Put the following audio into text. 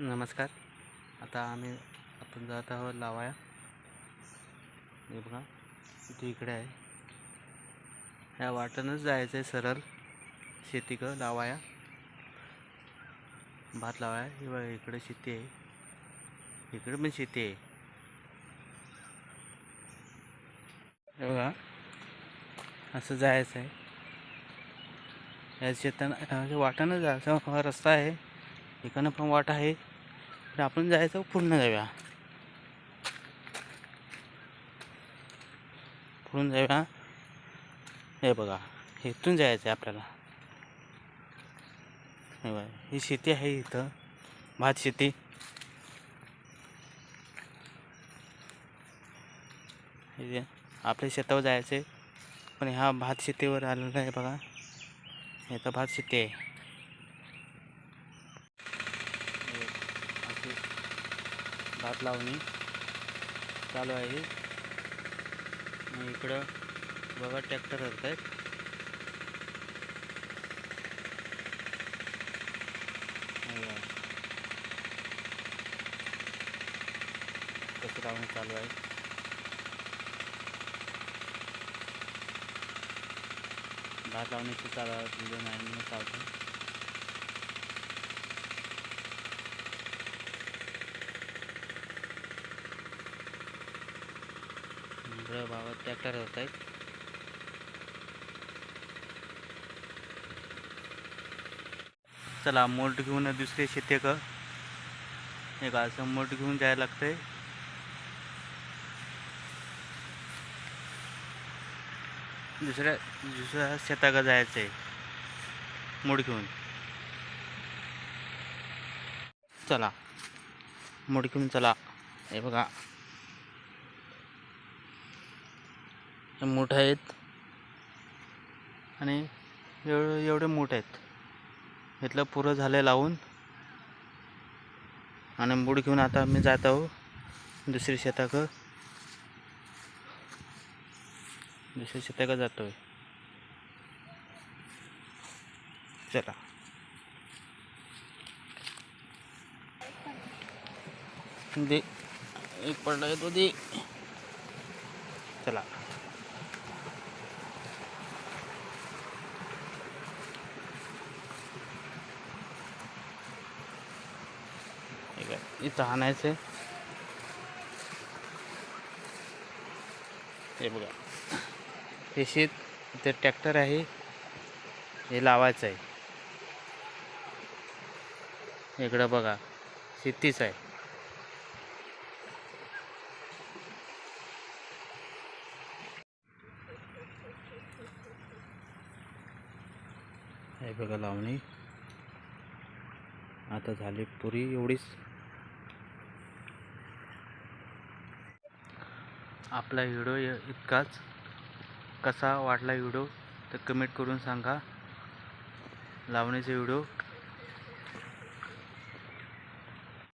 नमस्कार. आता आम्ही आपण जात आहोत लावाया. हे बघा इथे इकडे आहे. ह्या वाटेनंच जायचं आहे सरळ. शेती क लावाया. भात लावाया. हे बघा इकडे शेती आहे. इकडे पण शेती आहे. हे बघा असं जायचं आहे. या शेतानं वाटानं जायचं रस्ता आहे. इकडनं पण वाट आहे. तर आपण जायचं पूर्ण जाऊया. पुढून जाऊया. हे बघा इथून जायचं आहे आपल्याला. हे बघा ही शेती आहे इथं भात शेती. आपल्या शेतावर जायचं आहे पण ह्या भात शेतीवर आलेलं आहे बघा. हे तर भात शेती आहे हे अशी भात लावणी चालू आहे. इकडं बघा ट्रॅक्टर हरत आहेत कसं लावणी चालू आहे. भात लावण्याची चालू व्हिडिओ नाही चालतो इकडं बाबा ट्रॅक्टर होत आहेत. चला मोठ घेऊन दुसरे शेती का एक असं मोठ घेऊन जायला लागतंय. दुसऱ्या दुसऱ्या शेताकडे जायचं आहे मूड घेऊन. चला मूड घेऊन चला. हे बघा हे मोठ आहेत. आणि एवढे एवढे मोठ आहेत. इथलं पुरं झालं लावून. आणि मूड घेऊन आता मी जात आहो दुसरी शेताक. दुसऱ्या शेताकडे जातोय. चला. दे. एक पडला आहे तो दे. चला. ठीक आहे. इथं आणायचं हे बघा. हे शेत इथे ट्रॅक्टर आहे. हे लावायचं आहे इकडं बघा. शेतीच आहे. हे बघा लावणी. आता झाली पुरी एवढीच. आपला व्हिडिओ इतकाच कसा वाटला व्हिडिओ तर कमेंट करून सांगा. लावणीचे व्हिडिओ